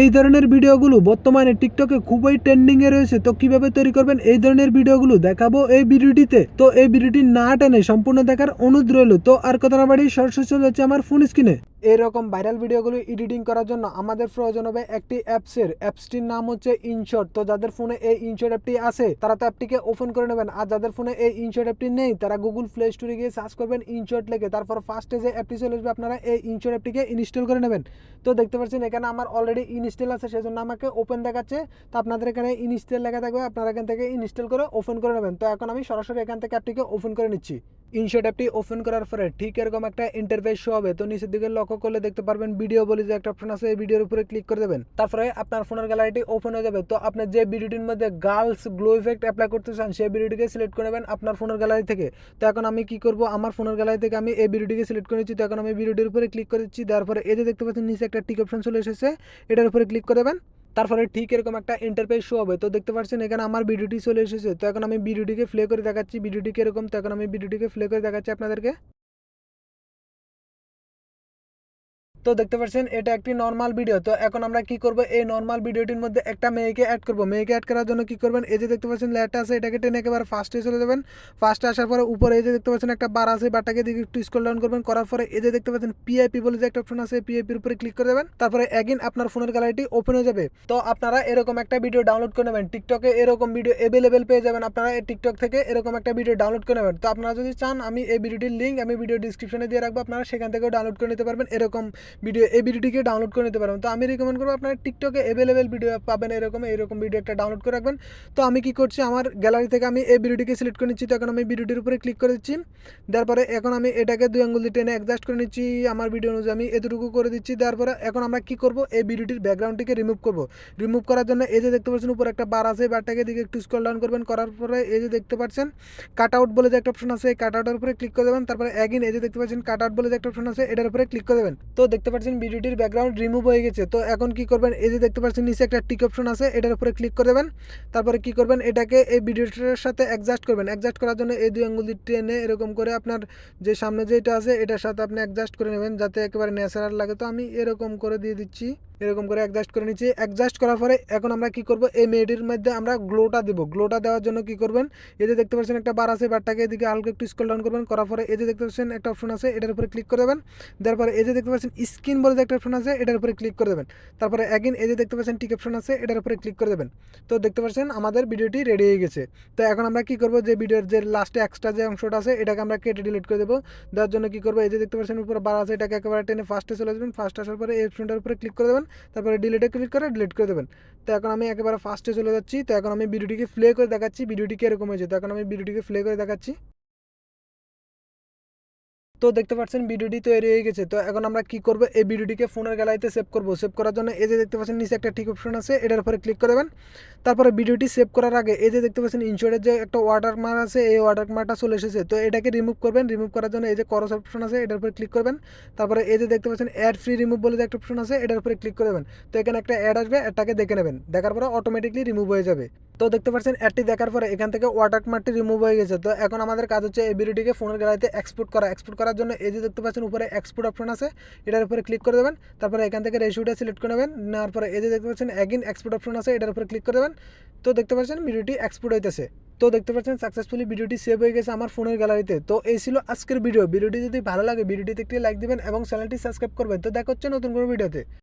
এই ধরনের ভিডিওগুলো বর্তমানে টিকটকে খুবই ট্রেন্ডিংয়ে রয়েছে, তো কীভাবে তৈরি করবেন এই ধরনের ভিডিওগুলো দেখাবো এই ভিডিওটিতে। তো এই ভিডিওটি না টেনে সম্পূর্ণ দেখার অনুরোধ রইল, তো আর কথা না বাড়ি সরাসরি চলে যাচ্ছে আমার ফোন স্ক্রিনে। এরকম ভাইরাল ভিডিওগুলো এডিটিং করার জন্য আমাদের প্রয়োজন হবে একটি অ্যাপসের অ্যাপসটির নাম হচ্ছে ইনশট তো যাদের ফোনে এই ইনশট অ্যাপটি আছে, তারা তো অ্যাপটিকে ওপেন করে নেবেন। আর যাদের ফোনে এই ইনশট অ্যাপটি নেই, তারা গুগল প্লে স্টোরে গিয়ে সার্চ করবেন ইনশট লেগে তারপর ফার্স্টে যে অ্যাপটি চলে আসবে, আপনারা এই ইনশট অ্যাপটিকে ইনস্টল করে নেবেন। তো দেখতে পাচ্ছেন, এখানে আমার অলরেডি ইনস্টল আছে, সেজন্য আমাকে ওপেন দেখাচ্ছে। তো আপনাদের এখানে ইনস্টল লেখা থাকবে, আপনারা এখান থেকে ইনস্টল করে ওপেন করে নেবেন। তো এখন আমি সরাসরি এখান থেকে অ্যাপটিকে ওপেন করে নিচ্ছি। ইনশট অ্যাপটি ওপেন করার পরে ঠিক এরকম একটা ইন্টারফেস শো হবে। তো নিচের দিকে লক্ষ্য করলে দেখতে পারবেন ভিডিও বলে যে একটা অপশন আছে, এই ভিডিওর উপরে ক্লিক করে দেবেন। তারপরে আপনার ফোনের গ্যালারিটি ওপেন হয়ে যাবে। তো আপনি যে ভিডিওটির মধ্যে গার্লস গ্লো ইফেক্ট অ্যাপ্লাই করতে চান, সেই ভিডিওটিকে সিলেক্ট করে নেবেন আপনার ফোনের গ্যালারি থেকে। তো এখন আমি কি করব? আমার ফোনের গ্যালারি থেকে আমি এই ভিডিওটিকে সিলেক্ট করে নিচ্ছি। তো এখন আমি ভিডিওটির উপরে ক্লিক করে দিচ্ছি। তারপরে এই যে দেখতে পাচ্ছেন, নিচে একটা টিক অপশন চলে এসেছে। এটার উপরে ক্লিক করে দেবেন। তারপরে ঠিক এরকম একটা ইন্টারফেস শো হবে। তো দেখতে পাচ্ছেন, এখানে আমার ভিডিওটি চলে এসেছে। তো এখন আমি ভিডিওটিকে প্লে করে দেখাচ্ছি। ভিডিওটিকে এরকম তো এখন আমি ভিডিওটিকে প্লে করে দেখাচ্ছি আপনাদেরকে। তো দেখতে পাচ্ছেন, এটা একটি নর্মাল ভিডিও তো এখন আমরা কি করব, এই নর্মাল ভিডিওটির মধ্যে একটা মেয়েকে অ্যাড করব। মেয়েকে অ্যাড করার জন্য কি করবেন, এই যে দেখতে পাচ্ছেন, লেয়ারটা আছে, এটাকে টেনে একেবারে ফার্স্টে চলে যাবেন। ফার্স্টে আসার পরে উপরে এই যে দেখতে পাচ্ছেন, একটা বার আছে বারটাকে দিকে একটু স্ক্রল ডাউন করবেন, করার পরে এই যে দেখতে পাচ্ছেন পিআইপি বলে যে একটা অপশন আছে পিআইপির উপরে ক্লিক করে দেবেন। তারপরে অ্যাগিন আপনার ফোনের গ্যালারিটি ওপেন হয়ে যাবে। তো আপনারা এরকম একটা ভিডিও ডাউনলোড করে নেবেন। টিকটকে এরকম ভিডিও অ্যাভেলেবেল পেয়ে যাবেন আপনারা। এই টিকটক থেকে এরকম একটা ভিডিও ডাউনলোড করে নেবেন। তো আপনারা যদি চান, আমি এই ভিডিওটির লিঙ্ক আমি ভিডিও ডিসক্রিপশনে দিয়ে রাখব। আপনারা সেখান থেকেও ডাউনলোড করে নিতে পারবেন। এরকম ভিডিও এই ভিডিওটিকে ডাউনলোড করে নিতে পারবেন। তো আমি রিকমেন্ড করব আপনারা টিকটকে অ্যাভেলেবেল ভিডিও পাবেন, এরকম এরকম ভিডিও একটা ডাউনলোড করে রাখবেন। তো আমি কি করছি, আমার গ্যালারি থেকে আমি এই ভিডিওটিকে সিলেক্ট করে নিচ্ছি। তো এখন আমি ভিডিওটির উপরে ক্লিক করে দিচ্ছি। তারপরে এখন আমি এটাকে দুই আঙ্গুল দিয়ে টেনে অ্যাডজাস্ট করে নিচ্ছি। আমার ভিডিও অনুযায়ী আমি এতটুকু করে দিচ্ছি। তারপরে এখন আমরা কি করব, এই ভিডিওটির ব্যাকগ্রাউন্ডটিকে রিমুভ করব। রিমুভ করার জন্য এই যে দেখতে পাচ্ছেন, উপরে একটা বার আছে বারটাকে দিকে একটু স্ক্রল ডাউন করবেন। করার পরে এই যে দেখতে পাচ্ছেন কাট আউট বলে যে একটা অপশন আছে, এই কাট আউটের উপরে ক্লিক করে দেবেন। তারপরে অ্যাগিন এই যে দেখতে পাচ্ছেন কাট আউট বলে যে একটা অপশন আছে, এটার উপরে ক্লিক করে দেবেন। তো দেখতে পাচ্ছেন ভিডিওটির ব্যাকগ্রাউন্ড রিমুভ হয়ে গেছে। তো এখন কি করবেন? এই যে দেখতে পাচ্ছেন, নিচে একটা টিক অপশন আছে, এটার উপরে ক্লিক করে দেবেন। তারপরে কি করবেন? এটাকে এই ভিডিওটার সাথে অ্যাডজাস্ট করবেন। অ্যাডজাস্ট করার জন্য এই দুই আঙ্গুল টেনে এরকম করে আপনার যে সামনে যেটা আছে, এটার সাথে আপনি অ্যাডজাস্ট করে নেবেন, যাতে একেবারে ন্যাচারাল লাগে। তো আমি এরকম করে দিয়ে দিচ্ছি। এরকম করে অ্যাডজাস্ট করে নিচ্ছি। অ্যাডজাস্ট করার পরে এখন আমরা কি করব? এই মেয়েটির মধ্যে আমরা গ্লোটা দেবো। গ্লোটা দেওয়ার জন্য কি করবেন? এই যে দেখতে পাচ্ছেন একটা বার আছে বারটাকে এদিকে হালকা একটু স্ক্রল ডাউন করবেন। করার পরে এই যে দেখতে পাচ্ছেন একটা অপশন আছে, এটার উপরে ক্লিক করে দেবেন। দেওয়ার পরে এই যে দেখতে পাচ্ছেন স্ক্রিন বলে একটা অপশন আছে, এটার উপরে ক্লিক করে দেবেন। তারপরে অ্যাগিন এই যে দেখতে পাচ্ছেন টিক অপশন আছে, এটার উপরে ক্লিক করে দেবেন। তো দেখতে পাচ্ছেন আমাদের ভিডিওটি রেডি হয়ে গেছে। তো এখন আমরা কি করব? যে ভিডিওর যে লাস্টে এক্সট্রা যে অংশটা আছে, এটাকে আমরা কেটে ডিলিট করে দেবো। দেওয়ার জন্য কি করব? এই যে দেখতে পাচ্ছেন উপরে বার আছে, এটাকে একেবারে টেনে ফার্স্টে চলে যাবেন ফার্স্ট আসার পরে এই অপশনটার উপরে ক্লিক করে দেবেন। তারপরে ডিলেটে ক্লিক করে ডিলিট করে দেবেন। তো এখন আমি একেবারে ফার্স্টে চলে যাচ্ছি। তো এখন আমি ভিডিওটিকে প্লে করে দেখাচ্ছি। ভিডিওটি কীরকম হয়েছে? তো এখন আমি ভিডিওটিকে প্লে করে দেখাচ্ছি। তো দেখতে পাচ্ছেন ভিডিওটি তৈরি হয়ে গেছে। তো এখন আমরা কি করব? এই ভিডিওটিকে ফোনের গ্যালারিতে সেভ করব। সেভ করার জন্য এই যে দেখতে পাচ্ছেন, নিচে একটা ঠিক অপশন আছে, এটার উপরে ক্লিক করে দেবেন। তারপরে ভিডিওটি সেভ করার আগে এই যে দেখতে পাচ্ছেন ইনশোরের যে একটা ওয়াটার মার্ক আছে, এই ওয়াটার মার্কটা চলে এসেছে। তো এটাকে রিমুভ করবেন। রিমুভ করার জন্য এই যে করস অপশন আছে, এটার উপরে ক্লিক করবেন। তারপরে এই যে দেখতে পাচ্ছেন অ্যাড ফ্রি রিমুভ বলে যে একটা অপশন আছে, এটার উপরে ক্লিক করে দেবেন। তো এখানে একটা অ্যাড আসবে অ্যাডটাকে দেখে নেবেন। দেখার পরে অটোমেটিকলি রিমুভ হয়ে যাবে। তো দেখতে পাচ্ছেন অ্যাডটি দেখার পরে এখান থেকে ওয়াটার মার্কটি রিমুভ হয়ে গেছে। তো এখন আমাদের কাজ হচ্ছে এই ভিডিওটিকে ফোনের গ্যালারিতে এক্সপোর্ট করা। এক্সপোর্ট করার জন্য এই যে দেখতে পাচ্ছেন, উপরে এক্সপোর্ট অপশন আছে, এটার উপরে ক্লিক করে দেবেন। তারপরে এখান থেকে রেশিওটা সিলেক্ট করে নেবেন। নেওয়ার পরে এই যে দেখতে পাচ্ছেন অ্যাগিন এক্সপোর্ট অপশন আছে, এটার উপরে ক্লিক করে দেবেন। তো দেখতে পাচ্ছেন ভিডিওটি এক্সপোর্ট হইতেছে। তো দেখতে পাচ্ছেন সাকসেসফুলি ভিডিওটি সেভ হয়ে গেছে আমার ফোনের গ্যালারিতে। তো এই ছিল আজকের ভিডিও ভিডিওটি যদি ভালো লাগে ভিডিওটিতে একটি লাইক দিবেন এবং চ্যানেলটি সাবস্ক্রাইব করবেন। তো দেখা হচ্ছে নতুন কোনো ভিডিওতে